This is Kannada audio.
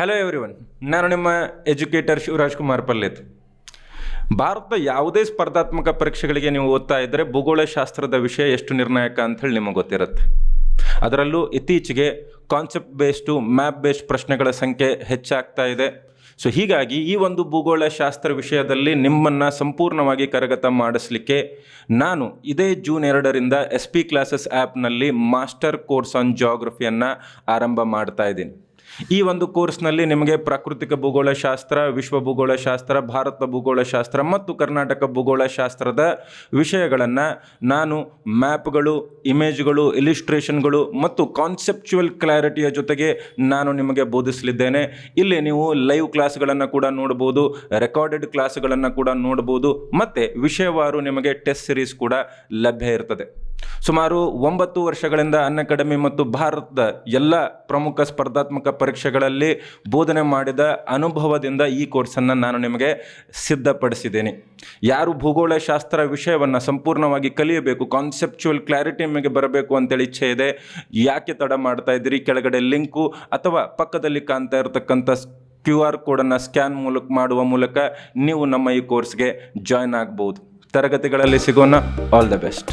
ಹಲೋ ಎವ್ರಿವನ್ ನಾನು ನಿಮ್ಮ ಎಜುಕೇಟರ್ ಶಿವರಾಜ್ ಕುಮಾರ್ ಪಲ್ಲೇತ್. ಭಾರತದ ಯಾವುದೇ ಸ್ಪರ್ಧಾತ್ಮಕ ಪರೀಕ್ಷೆಗಳಿಗೆ ನೀವು ಓದ್ತಾ ಇದ್ದರೆ ಭೂಗೋಳಶಾಸ್ತ್ರದ ವಿಷಯ ಎಷ್ಟು ನಿರ್ಣಾಯಕ ಅಂಥೇಳಿ ನಿಮಗೆ ಗೊತ್ತಿರುತ್ತೆ. ಅದರಲ್ಲೂ ಇತ್ತೀಚೆಗೆ ಕಾನ್ಸೆಪ್ಟ್ ಬೇಸ್ಡು ಮ್ಯಾಪ್ ಬೇಸ್ಡ್ ಪ್ರಶ್ನೆಗಳ ಸಂಖ್ಯೆ ಹೆಚ್ಚಾಗ್ತಾ ಇದೆ. ಸೊ ಹೀಗಾಗಿ ಈ ಒಂದು ಭೂಗೋಳಶಾಸ್ತ್ರ ವಿಷಯದಲ್ಲಿ ನಿಮ್ಮನ್ನು ಸಂಪೂರ್ಣವಾಗಿ ಕರಗತ ಮಾಡಿಸ್ಲಿಕ್ಕೆ ನಾನು ಇದೇ ಜೂನ್ ಎರಡರಿಂದ ಎಸ್ ಪಿ ಕ್ಲಾಸಸ್ ಆ್ಯಪ್ನಲ್ಲಿ ಮಾಸ್ಟರ್ ಕೋರ್ಸ್ ಆನ್ ಜಾಗ್ರಫಿಯನ್ನು ಆರಂಭ ಮಾಡ್ತಾ ಇದ್ದೀನಿ. ಈ ಒಂದು ಕೋರ್ಸ್ನಲ್ಲಿ ನಿಮಗೆ ಪ್ರಾಕೃತಿಕ ಭೂಗೋಳಶಾಸ್ತ್ರ, ವಿಶ್ವ ಭೂಗೋಳಶಾಸ್ತ್ರ, ಭಾರತ ಭೂಗೋಳಶಾಸ್ತ್ರ ಮತ್ತು ಕರ್ನಾಟಕ ಭೂಗೋಳಶಾಸ್ತ್ರದ ವಿಷಯಗಳನ್ನು ನಾನು ಮ್ಯಾಪ್ಗಳು, ಇಮೇಜ್ಗಳು, ಇಲಿಸ್ಟ್ರೇಷನ್ಗಳು ಮತ್ತು ಕಾನ್ಸೆಪ್ಚುವಲ್ ಕ್ಲಾರಿಟಿಯ ಜೊತೆಗೆ ನಾನು ನಿಮಗೆ ಬೋಧಿಸಲಿದ್ದೇನೆ. ಇಲ್ಲಿ ನೀವು ಲೈವ್ ಕ್ಲಾಸ್ಗಳನ್ನು ಕೂಡ ನೋಡ್ಬೋದು, ರೆಕಾರ್ಡೆಡ್ ಕ್ಲಾಸ್ಗಳನ್ನು ಕೂಡ ನೋಡ್ಬೋದು, ಮತ್ತು ವಿಷಯವಾರು ನಿಮಗೆ ಟೆಸ್ಟ್ ಸಿರೀಸ್ ಕೂಡ ಲಭ್ಯ ಇರ್ತದೆ. ಸುಮಾರು ಒಂಬತ್ತು ವರ್ಷಗಳಿಂದ ಅನ್ ಅಕಾಡೆಮಿ ಮತ್ತು ಭಾರತದ ಎಲ್ಲ ಪ್ರಮುಖ ಸ್ಪರ್ಧಾತ್ಮಕ ಪರೀಕ್ಷೆಗಳಲ್ಲಿ ಬೋಧನೆ ಮಾಡಿದ ಅನುಭವದಿಂದ ಈ ಕೋರ್ಸನ್ನು ನಾನು ನಿಮಗೆ ಸಿದ್ಧಪಡಿಸಿದ್ದೇನೆ. ಯಾರು ಭೂಗೋಳಶಾಸ್ತ್ರ ವಿಷಯವನ್ನು ಸಂಪೂರ್ಣವಾಗಿ ಕಲಿಯಬೇಕು ಕಾನ್ಸೆಪ್ಚುವಲ್ ಕ್ಲಾರಿಟಿ ನಿಮಗೆ ಬರಬೇಕು ಅಂತೇಳಿ ಇಚ್ಛೆ ಇದೆ, ಯಾಕೆ ತಡ ಮಾಡ್ತಾ ಇದ್ದೀರಿ, ಕೆಳಗಡೆ ಲಿಂಕು ಅಥವಾ ಪಕ್ಕದಲ್ಲಿ ಕಾಣ್ತಾ ಇರತಕ್ಕಂಥ ಕ್ಯೂ ಆರ್ ಕೋಡನ್ನು ಸ್ಕ್ಯಾನ್ ಮೂಲಕ ಮಾಡುವ ಮೂಲಕ ನೀವು ನಮ್ಮ ಈ ಕೋರ್ಸ್ಗೆ ಜಾಯ್ನ್ ಆಗ್ಬೋದು. ತರಗತಿಗಳಲ್ಲಿ ಸಿಗೋಣ, ಆಲ್ ದ ಬೆಸ್ಟ್.